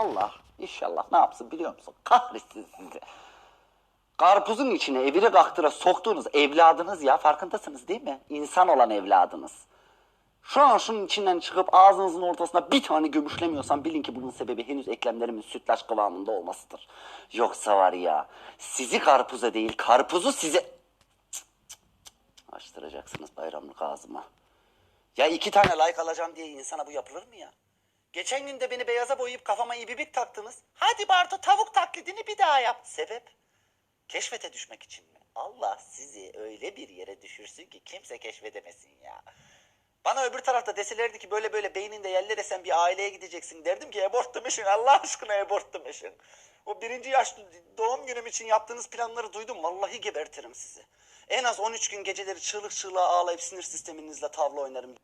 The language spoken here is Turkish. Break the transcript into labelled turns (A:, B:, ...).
A: Allah inşallah ne yapsın biliyor musun? Kahretsin sizi. Karpuzun içine evire kaktıra soktuğunuz evladınız ya farkındasınız değil mi? İnsan olan evladınız. Şu an şunun içinden çıkıp ağzınızın ortasına bir tane gömüşlemiyorsam bilin ki bunun sebebi henüz eklemlerimin sütlaç kıvamında olmasıdır. Yoksa var ya sizi karpuza değil karpuzu size... Açtıracaksınız bayramlık ağzıma. Ya iki tane like alacağım diye insana bu yapılır mı ya? Geçen gün de beni beyaza boyayıp kafama ibibik taktınız. Hadi Bartu tavuk taklidini bir daha yap. Sebep? Keşfete düşmek için mi? Allah sizi öyle bir yere düşürsün ki kimse keşfedemesin ya. Bana öbür tarafta deselerdi ki böyle böyle beyninde yerlere sen bir aileye gideceksin derdim ki abort the mission Allah aşkına abort the mission. O birinci yaş doğum günüm için yaptığınız planları duydum vallahi gebertirim sizi. En az 13 gün geceleri çığlık çığlığa ağlayıp sinir sisteminizle tavla oynarım.